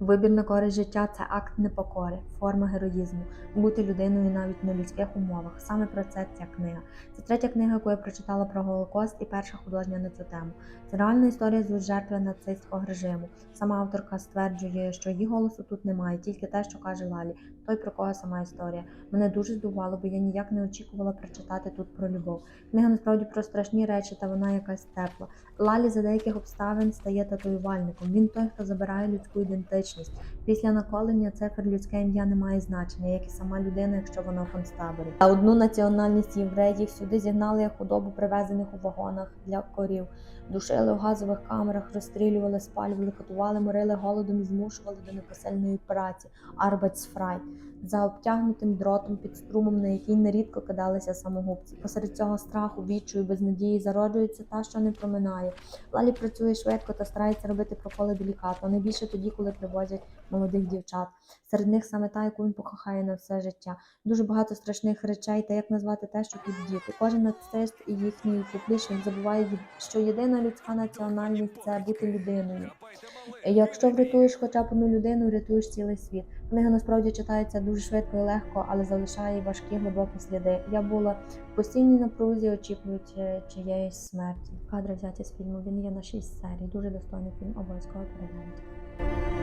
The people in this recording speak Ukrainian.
Вибір на користь життя це акт непокори, форма героїзму, бути людиною навіть в нелюдських умовах. Саме про це ця книга. Це третя книга, яку я прочитала про Голокост, і перша художня на цю тему. Це реальна історія з жертви нацистського режиму. Сама авторка стверджує, що її голосу тут немає, тільки те, що каже Лалі, той про кого сама історія. Мене дуже здивувало, бо я ніяк не очікувала прочитати тут про любов. Книга насправді про страшні речі, та вона якась тепла. Лалі за деяких обставин стає татуювальником. Він той, хто забирає людську ідентичність. Після наколення цифр людське ім'я не має значення, як і сама людина, якщо вона в концтаборі. А одну національність євреїв сюди зігнали як худобу привезених у вагонах для корів, душили в газових камерах, розстрілювали, спалювали, катували, морили голодом і змушували до непосильної праці. Арбайцфрай за обтягнутим дротом під струмом, на який нерідко кидалися самогубці. Посеред цього страху, відчаю, безнадії зароджується та, що не проминає. Лалі працює швидко та старається робити проколи делікатно, найбільше тоді, коли привозять молодих дівчат. Серед них саме та, яку він покохає на все життя. Дуже багато страшних речей, та як назвати те, що тут діти. Кожен нацист і їхній поплічник забуває, що єдина людська національність це бути людиною. Якщо врятуєш хоча б одну людину, врятуєш цілий світ. Книга насправді читається дуже швидко і легко, але залишає важкі глибокі сліди. Я була в постійній напрузі, очікуючи чиєїсь смерті. Кадри взяті з фільму. Він є на 6 серій. Дуже достойний фільм. Обов'язково перегляньте.